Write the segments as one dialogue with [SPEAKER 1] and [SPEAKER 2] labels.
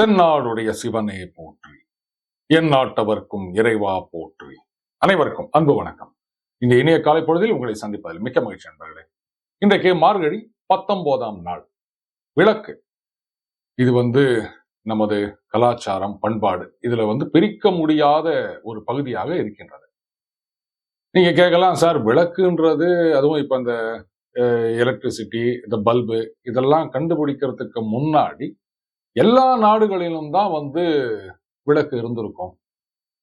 [SPEAKER 1] தென்னாடுடைய சிவனே போற்றி? என் நாட்டவர்க்கும் இறைவா போற்றி. அனைவருக்கும் அன்பு வணக்கம். இந்த இனிய காலை பொழுதில் உங்களை சந்திப்பதில் மிக்க மகிழ்ச்சி நண்பர்களே. இன்றைக்கு மார்கழி பத்தொன்பதாம் நாள். விளக்கு. இது வந்து நமது கலாச்சாரம் பண்பாடு. இதுல வந்து பிரிக்க முடியாத ஒரு பகுதியாக இருக்கின்றது. நீங்க கேட்கலாம் சார் விளக்குன்றது அதுவும் இப்ப இந்த எலக்ட்ரிசிட்டி இந்த பல்பு இதெல்லாம் கண்டுபிடிக்கிறதுக்கு முன்னாடி எல்லா நாடுகளிலும் தான் வந்து விளக்கு இருந்திருக்கும்.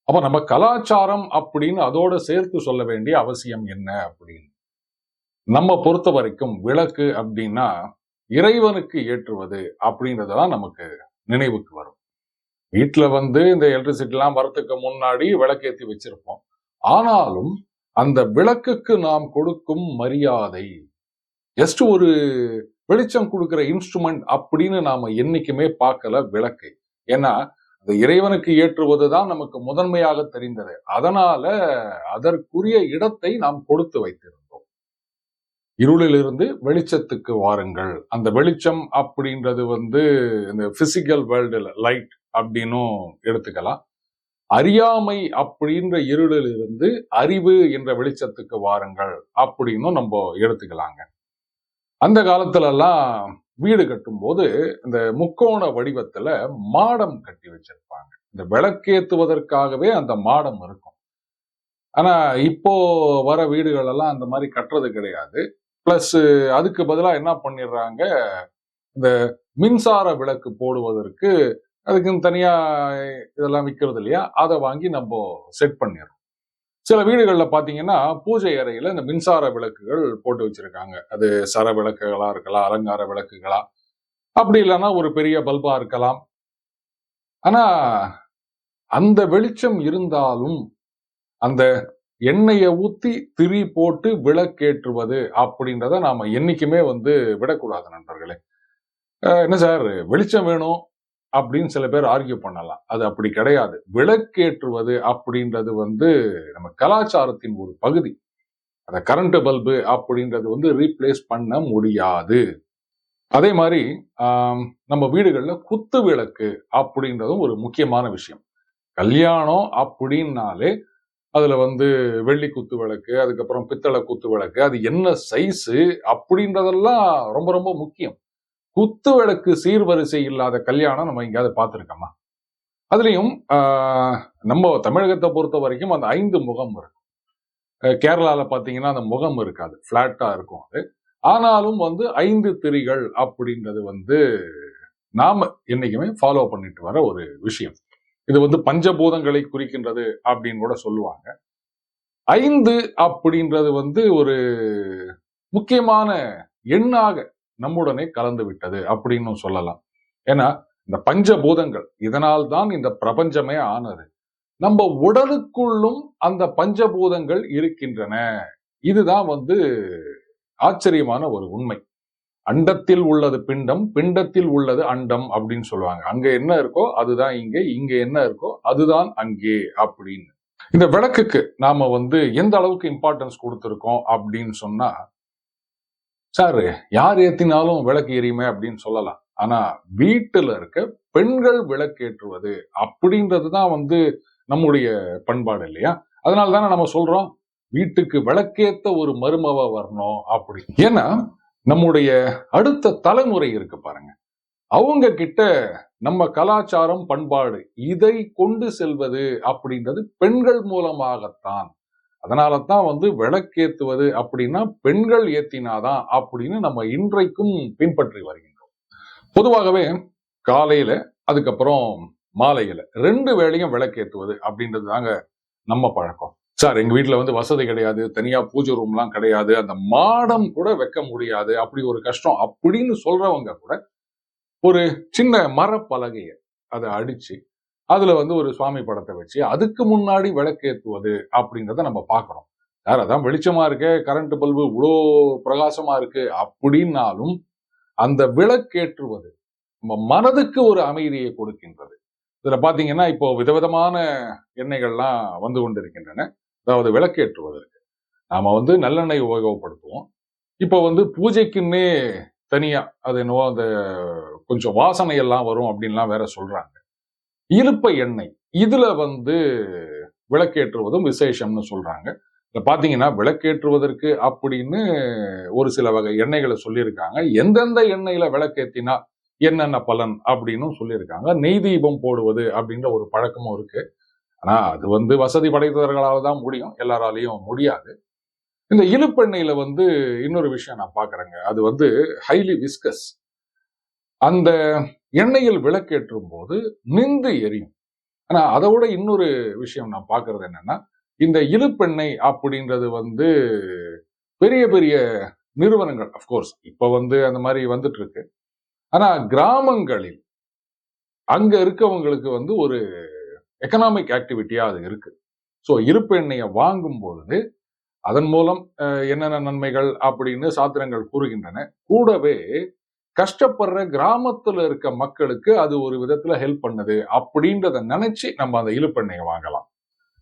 [SPEAKER 1] அப்ப நம்ம கலாச்சாரம் அப்படின்னு அதோட சேர்த்து சொல்ல வேண்டிய அவசியம் என்ன அப்படின்னு? நம்ம பொறுத்த வரைக்கும் விளக்கு அப்படின்னா இறைவனுக்கு ஏற்றுவது அப்படின்றதான் நமக்கு நினைவுக்கு வரும். வீட்டுல வந்து இந்த எலக்ட்ரிசிட்டிலாம் வரத்துக்கு முன்னாடி விளக்கேத்தி வச்சிருப்போம். ஆனாலும் அந்த விளக்குக்கு நாம் கொடுக்கும் மரியாதை ஜஸ்ட் ஒரு வெளிச்சம் கொடுக்கிற இன்ஸ்ட்ருமெண்ட் அப்படின்னு நாம என்னைக்குமே பார்க்கல விளக்கை. ஏன்னா அந்த இறைவனுக்கு ஏற்றுவது தான் நமக்கு முதன்மையாக தெரிந்தது. அதனால அதற்குரிய இடத்தை நாம் கொடுத்து வைத்திருந்தோம். இருளிலிருந்து வெளிச்சத்துக்கு வாருங்கள். அந்த வெளிச்சம் அப்படின்றது வந்து இந்த பிசிக்கல் வேர்ல்டுல லைட் அப்படின்னும் எடுத்துக்கலாம். அறியாமை அப்படின்ற இருளில் இருந்து அறிவு என்ற வெளிச்சத்துக்கு வாருங்கள் அப்படின்னும் நம்ம எடுத்துக்கலாங்க. அந்த காலத்துல எல்லாம் வீடு கட்டும்போது இந்த முக்கோண வடிவத்துல மாடம் கட்டி வச்சிருப்பாங்க. இந்த விளக்கேத்துவதற்காகவே அந்த மாடம் இருக்கும். ஆனா இப்போ வர வீடுகள் எல்லாம் அந்த மாதிரி கட்டுறது கிடையாது. பிளஸ் அதுக்கு பதிலா என்ன பண்ணிடுறாங்க இந்த மின்சார விளக்கு போடுவதற்கு அதுக்குன்னு தனியா இதெல்லாம் விற்கிறது இல்லையா? அதை வாங்கி நம்ம செட் பண்ணிடுறோம் சில வீடுகளில் பார்த்தீங்கன்னா பூஜை அறையில இந்த மின்சார விளக்குகள் போட்டு வச்சிருக்காங்க. அது சர விளக்குகளா இருக்கலாம் அலங்கார விளக்குகளா. அப்படி இல்லைன்னா ஒரு பெரிய பல்பா இருக்கலாம். ஆனா அந்த வெளிச்சம் இருந்தாலும் அந்த எண்ணெயை ஊத்தி திரி போட்டு விளக்கேற்றுவது அப்படின்றத நாம என்னைக்குமே வந்து விடக்கூடாது நண்பர்களே. என்ன சார்? வெளிச்சம் வேணும். அப்படின்னு சில பேர் ஆர்கியூ பண்ணலாம். அது அப்படி கிடையாது. விளக்கேற்றுவது அப்படின்றது வந்து நம்ம கலாச்சாரத்தின் ஒரு பகுதி. அந்த கரண்ட் பல்பு அப்படின்றது வந்து ரீப்ளேஸ் பண்ண முடியாது. அதே மாதிரி நம்ம வீடுகளில் குத்து விளக்கு அப்படின்றதும் ஒரு முக்கியமான விஷயம். கல்யாணம் அப்படின்னாலே அதுல வந்து வெள்ளி குத்து விளக்கு அதுக்கப்புறம் பித்தளை குத்து விளக்கு அது என்ன சைஸு அப்படின்றதெல்லாம் ரொம்ப ரொம்ப முக்கியம். குத்துவிளக்கு சீர்வரிசை இல்லாத கல்யாணம் நம்ம எங்கேயாவது பார்த்துருக்கோமா? அதுலயும் நம்ம தமிழகத்தை பொறுத்த வரைக்கும் அந்த ஐந்து முகம் இருக்கும். கேரளால பார்த்தீங்கன்னா அந்த முகம் இருக்காது. ஃப்ளாட்டாக இருக்கும் அது. ஆனாலும் வந்து ஐந்து திரிகள் அப்படின்றது வந்து நாம என்னைக்குமே ஃபாலோ பண்ணிட்டு வர ஒரு விஷயம். இது வந்து பஞ்சபூதங்களை குறிக்கின்றது அப்படின்னு கூட சொல்லுவாங்க. ஐந்து அப்படின்றது வந்து ஒரு முக்கியமான எண்ணாக நம்முடனே கலந்து விட்டது அப்படின்னு சொல்லலாம். ஏன்னா இந்த பஞ்சபூதங்கள் இதனால் தான் இந்த பிரபஞ்சமே ஆனது. நம்ம உடலுக்குள்ளும் அந்த பஞ்சபூதங்கள் இருக்கின்றன. இதுதான் வந்து ஆச்சரியமான ஒரு உண்மை. அண்டத்தில் உள்ளது பிண்டம் பிண்டத்தில் உள்ளது அண்டம் அப்படின்னு சொல்லுவாங்க. அங்க என்ன இருக்கோ அதுதான் இங்கே இங்க என்ன இருக்கோ அதுதான் அங்கே அப்படின்னு. இந்த விளக்குக்கு நாம வந்து எந்த அளவுக்கு இம்பார்ட்டன்ஸ் கொடுத்துருக்கோம் அப்படின்னு சொன்னா சார் யார் ஏத்தினாலும் விளக்கு எரியுமே அப்படின்னு சொல்லலாம். ஆனா வீட்டுல இருக்க பெண்கள் விளக்கேற்றுவது அப்படின்றது தான் வந்து நம்முடைய பண்பாடு இல்லையா? அதனால தானே நம்ம சொல்றோம் வீட்டுக்கு விளக்கேத்த ஒரு மருமவ வரணும் அப்படி ஏன்னா நம்முடைய அடுத்த தலைமுறை இருக்கு பாருங்க. அவங்க கிட்ட நம்ம கலாச்சாரம் பண்பாடு இதை கொண்டு செல்வது அப்படின்றது பெண்கள் மூலமாகத்தான். அதனால தான் வந்து விளக்கேத்துவது அப்படின்னா பெண்கள் ஏத்தினாதான் அப்படின்னு நம்ம இன்றைக்கும் பின்பற்றி வருகின்றோம். பொதுவாகவே காலையில அதுக்கப்புறம் மாலையில ரெண்டு வேளையும் விளக்கேத்துவது அப்படின்றது தாங்க நம்ம பழக்கம். சார் எங்க வீட்டுல வந்து வசதி கிடையாது தனியா பூஜை ரூம்லாம் கிடையாது அந்த மாடம் கூட வைக்க முடியாது அப்படி ஒரு கஷ்டம் அப்படின்னு சொல்றவங்க கூட ஒரு சின்ன மரப்பலகைய அதை அடிச்சு அதுல வந்து ஒரு சுவாமி படத்தை வச்சு அதுக்கு முன்னாடி விளக்கேற்றுவது அப்படின்றத நம்ம பார்க்கணும். யார்? அதான் வெளிச்சமா இருக்கு கரண்ட் பல்பு இவ்வளோ பிரகாசமா இருக்கு அப்படின்னாலும் அந்த விளக்கேற்றுவது நம்ம மனதுக்கு ஒரு அமைதியை கொடுக்கின்றது. இதுல பாத்தீங்கன்னா இப்போ விதவிதமான எண்ணெய்கள்லாம் வந்து கொண்டிருக்கின்றன. அதாவது விளக்கேற்றுவதற்கு நாம வந்து நல்லெண்ணெய் உபயோகப்படுத்துவோம். இப்போ வந்து பூஜைக்குன்னே தனியா அது என்னவோ அந்த கொஞ்சம் வாசனை எல்லாம் வரும் அப்படின்லாம் வேற சொல்றாங்க. இருப்ப எண்ணெய். இதுல வந்து விளக்கேற்றுவதும் விசேஷம்னு சொல்றாங்க. இப்ப பார்த்தீங்கன்னா விளக்கேற்றுவதற்கு அப்படின்னு ஒரு சில வகை எண்ணெய்களை சொல்லியிருக்காங்க. எந்தெந்த எண்ணெயில விளக்கேத்தினா என்னென்ன பலன் அப்படின்னு சொல்லியிருக்காங்க. நெய் தீபம் போடுவது அப்படின்ற ஒரு பழக்கமும் இருக்கு. ஆனா அது வந்து வசதி படைத்தவர்களால தான் முடியும். எல்லாராலையும் முடியாது. இந்த இழுப்பெண்ணெயில வந்து இன்னொரு விஷயம் நான் பாக்குறேங்க. அது வந்து ஹைலி விஸ்கஸ் அந்த எண்ணெயில் விளக்கேற்றும் போது நின்று எரியும். ஆனா அதை விட இன்னொரு விஷயம் நான் பார்க்கறது என்னன்னா இந்த இழுப்பெண்ணெய் அப்படின்றது வந்து பெரிய பெரிய நிறுவனங்கள் அஃப்கோர்ஸ் இப்ப வந்து அந்த மாதிரி வந்துட்டு இருக்கு ஆனா கிராமங்களில் அங்க இருக்கவங்களுக்கு வந்து ஒரு எக்கனாமிக் ஆக்டிவிட்டியா அது இருக்கு. ஸோ இருப்பு எண்ணெயை வாங்கும் பொழுது அதன் மூலம் அஹ், என்னென்ன நன்மைகள் அப்படின்னு சாத்திரங்கள் கூறுகின்றன. கூடவே கஷ்டப்படுற கிராமத்துல இருக்க மக்களுக்கு அது ஒரு விதத்துல ஹெல்ப் பண்ணுது அப்படின்றத நினைச்சு நம்ம அந்த இழுப்பெண்ணெயை வாங்கலாம்.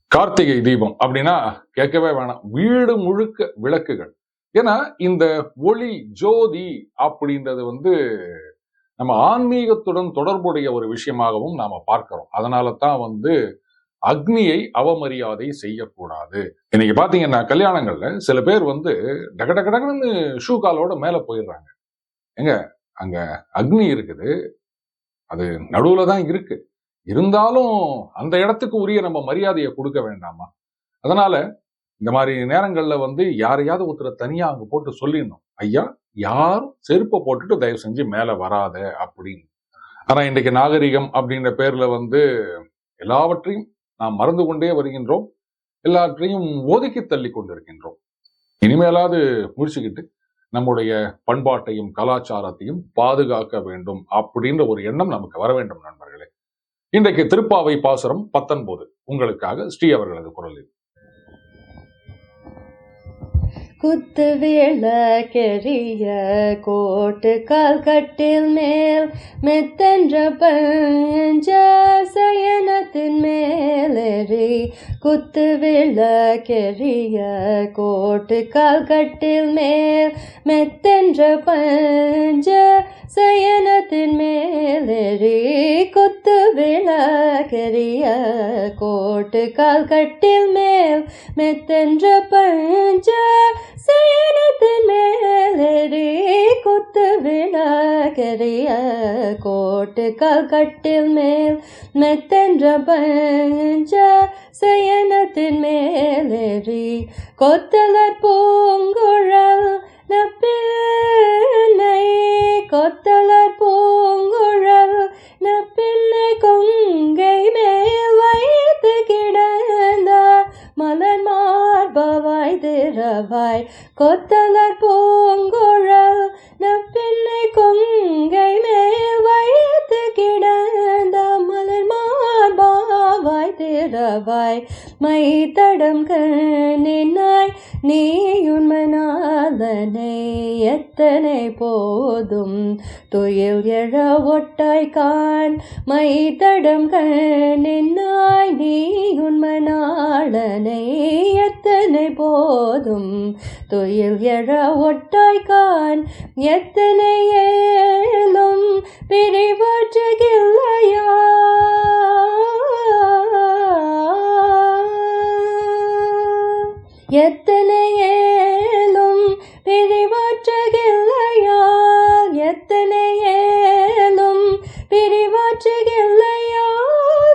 [SPEAKER 1] கார்த்திகை தீபம் அப்படின்னா கேட்கவே வேணாம். வீடு முழுக்க விளக்குகள். ஏன்னா இந்த ஒளி ஜோதி அப்படின்றது வந்து நம்ம ஆன்மீகத்துடன் தொடர்புடைய ஒரு விஷயமாகவும் நாம பார்க்கிறோம். அதனால தான் வந்து அக்னியை அவமரியாதை செய்யக்கூடாது. இன்னைக்கு பாத்தீங்கன்னா கல்யாணங்கள்ல சில பேர் வந்து டக டகடகடன்னு ஷூ காலோட மேல போயிடுறாங்க. எங்க? அங்க அக்னி இருக்குது. அது நடுவில் தான் இருக்கு. இருந்தாலும் அந்த இடத்துக்கு உரிய நம்ம மரியாதையை கொடுக்க வேண்டாமா? அதனால இந்த மாதிரி நேரங்கள்ல வந்து யாரையாவது ஒருத்தரை தனியா அங்க போட்டு சொல்லிடணும். ஐயா யாரும் செருப்பை போட்டுட்டு தயவு செஞ்சு மேல வராத அப்படின்னு. ஆனால் இன்றைக்கு நாகரிகம் அப்படின்ற பேர்ல வந்து எல்லாவற்றையும் நாம் மறந்து கொண்டே வருகின்றோம். எல்லாவற்றையும் ஒதுக்கி தள்ளி கொண்டிருக்கின்றோம். இனிமேலாவது முடிச்சுக்கிட்டு நம்முடைய பண்பாட்டையும் கலாச்சாரத்தையும் பாதுகாக்க வேண்டும் அப்படின்ற ஒரு எண்ணம் நமக்கு வர வேண்டும் நண்பர்களே. இன்றைக்கு திருப்பாவை பாசுரம் பத்தொன்பது. உங்களுக்காக ஸ்ரீ அவர்களது குரலில்.
[SPEAKER 2] குத்து விளக்கெறிய கோட்டு கால் கட்டில் மேல் மெத்தென்ற பஞ்ச சயனத்தின் மேலேறி குத்து விளக்கெறிய கோட்டு கால் கட்டில் மேல் மெத்தென்ற பஞ்ச சயனத்தின் மேலேறி குத்து விளக்கெறிய கோட்டு கால் கட்டில் மேல் மெத்தென்ற பஞ்ச சயனத்தின் மேலேறி குத்து விளக்கெரிய கோட்டு கால் கட்டில் மேல் மெத்தென்ற பஞ்ச சயனத்தின் மேலேறி கொத்தலர் பூங்குழல் நப்பிள்ளை கொத்தலர் kota திறவாய் திரவாய் மை தடம் கண்ணினாய் நீயுண்மனாதனை எத்தனை போதும். துயில் எழ ஒட்டாய் கான் மை தடம் கண்ணினாய் நீயுண்மனாளனை எத்தனை போதும். துயில் எழ ஒட்டாய் கான் எத்தனை ஏலும் பிரிவற்றுகில்லையா. எத்தனை ஏலும் பிரிவாற்றுகில்லையால் எத்தனை ஏலும் பிரிவாற்றுகில்லையா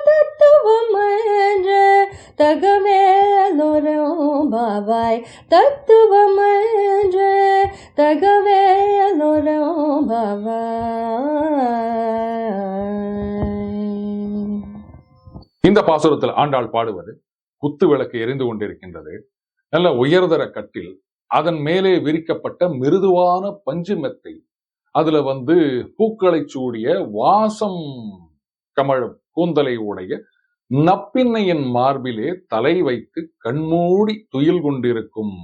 [SPEAKER 2] தத்துவம் என்ற தகவேலோரும் பாவாய். தத்துவம் என்ற தகவேலோரும் பாவாய்.
[SPEAKER 1] இந்த பாசுரத்தில் ஆண்டாள் பாடுவது குத்து விளக்கு எரிந்து கொண்டிருக்கின்றது. நல்ல உயர்தர கட்டில் அதன் மேலே விரிக்கப்பட்ட மிருதுவான பஞ்சு மெத்தை அதுல வந்து பூக்களை சூடிய வாசம் கமழும் கூந்தலை உடைய நப்பின்னையின் மார்பிலே தலை வைத்து கண்மூடி துயில் கொண்டிருக்கும்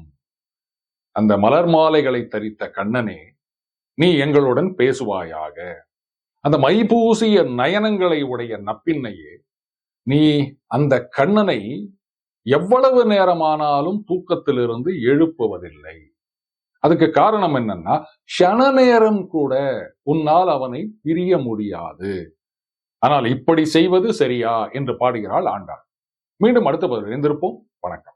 [SPEAKER 1] அந்த மலர் மாலைகளை தரித்த கண்ணனே நீ எங்களுடன் பேசுவாயாக. அந்த மைபூசிய நயனங்களை உடைய நப்பின்னையே நீ அந்த கண்ணனை எவ்வளவு நேரமானாலும் தூக்கத்திலிருந்து எழுப்புவதில்லை. அதுக்கு காரணம் என்னன்னா க்ஷண நேரம் கூட உன்னால் அவனை பிரிய முடியாது. ஆனால் இப்படி செய்வது சரியா? என்று பாடுகிறாள் ஆண்டாள். மீண்டும் அடுத்த பதில் இணைந்திருப்போம். வணக்கம்.